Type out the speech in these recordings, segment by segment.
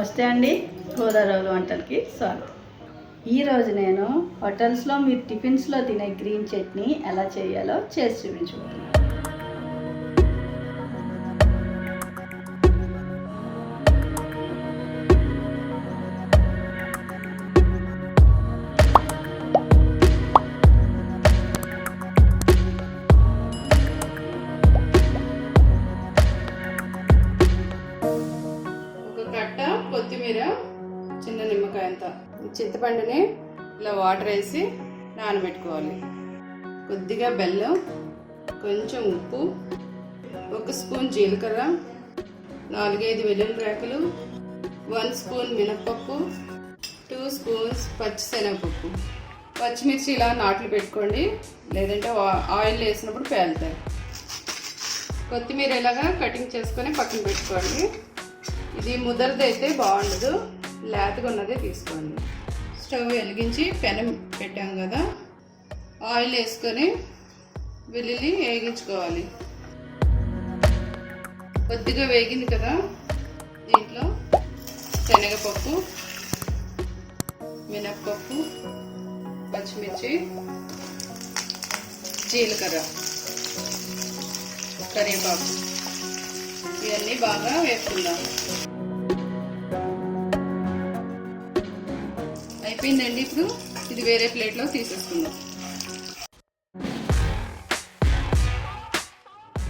నమస్తే అండి గోదావరి వంటలకి స్వాగతం. ఈరోజు నేను హోటల్స్లో మీరు టిఫిన్స్లో తినే గ్రీన్ చట్నీ ఎలా చేయాలో చేసి చూపించబోతున్నాను. కొత్తిమీర చిన్న నిమ్మకాయ అంత చింతపండుని ఇలా వాటర్ వేసి నానబెట్టుకోవాలి. కొద్దిగా బెల్లం కొంచెం ఉప్పు ఒక స్పూన్ జీలకర్ర నాలుగైదు వెల్లుల్లి రేకలు వన్ స్పూన్ మినప్పప్పు టూ స్పూన్స్ పచ్చిశనగపప్పు. పచ్చిమిర్చి ఇలా నాట్లు పెట్టుకోండి లేదంటే ఆయిల్ వేసినప్పుడు పేలుతాయి. కొత్తిమీర ఇలాగా కటింగ్ చేసుకొని పక్కన పెట్టుకోండి. ఇది ముదరది అయితే బాగుండదు. లేతగా ఉన్నదే తీసుకోండి. స్టవ్ వెలిగించి పెనం పెట్టాం కదా. ఆయిల్ వేసుకొని వెల్లుల్లి వేగించుకోవాలి. కొద్దిగా వేగింది కదా. దీంట్లో శనగపప్పు మినప్పప్పు పచ్చిమిర్చి జీలకర్ర కరివేపాకు. ఇవన్నీ బాగా వేసుకుందాం. అయిపోయిందండి ఇప్పుడు ఇది వేరే ప్లేట్లో తీసేసుకుందాం.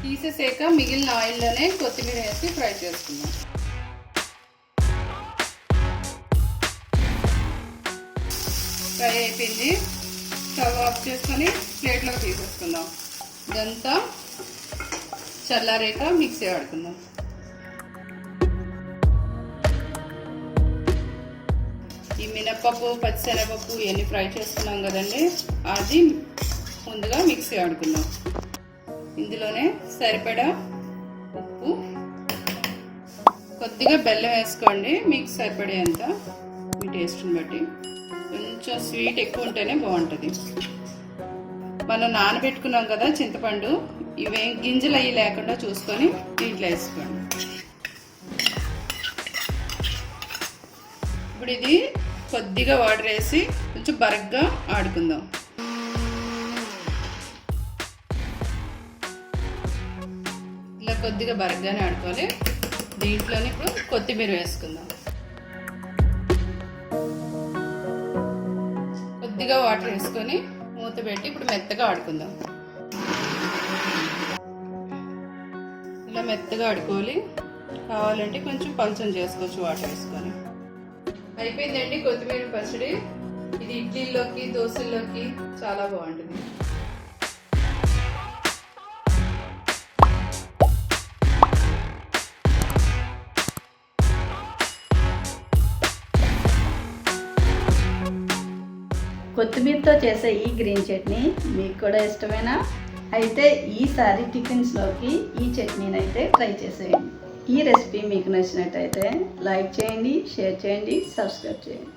తీసేసాక మిగిలిన ఆయిల్లోనే కొత్తిమీర వేసి ఫ్రై చేసుకుందాం. ఫ్రై అయిపోయింది. స్టవ్ ఆఫ్ చేసుకొని ప్లేట్లోకి తీసేసుకుందాం. ఇదంతా చల్లారాక మిక్సీ ఆడుకుందాం ఈ మినప్పప్పు పచ్చిశనగపప్పు ఇవన్నీ ఫ్రై చేసుకున్నాం కదండి. అది ముందుగా మిక్సీ ఆడుకుందాం ఇందులోనే సరిపడా ఉప్పు. కొద్దిగా బెల్లం వేసుకోండి మీకు సరిపడేంత మీ టేస్ట్ని బట్టి. కొంచెం స్వీట్ ఎక్కువ ఉంటేనే బాగుంటుంది. మనం నానబెట్టుకున్నాం కదా చింతపండు ఇవేం గింజలు అవి లేకుండా చూసుకొని దీంట్లో వేసుకోండి. ఇప్పుడు ఇది కొద్దిగా వాటర్ వేసి కొంచెం బరగ్గా ఆడుకుందాం. ఇలా కొద్దిగా బరగ్గానే ఆడుకోవాలి. దీంట్లోనే ఇప్పుడు కొత్తిమీర వేసుకుందాం. కొద్దిగా వాటర్ వేసుకొని మూత పెట్టి ఇప్పుడు మెత్తగా ఆడుకుందాం. ఇలా మెత్తగా ఆడుకోవాలి. కావాలంటే కొంచెం పంచం చేసుకోవచ్చు వాటర్ వేసుకొని. అయిపోయిందండి కొత్తిమీర పచ్చడి. ఇది ఇడ్లీలోకి దోశల్లోకి చాలా బాగుంటుంది. కొత్తిమీరతో చేసే ఈ గ్రీన్ చట్నీ మీకు కూడా ఇష్టమేనా? అయితే ఈసారి టిఫిన్స్లోకి ఈ చట్నీని అయితే ట్రై చేసేయండి. ఈ రెసిపీ మీకు నచ్చినట్టయితే లైక్ చేయండి షేర్ చేయండి సబ్స్క్రైబ్ చేయండి.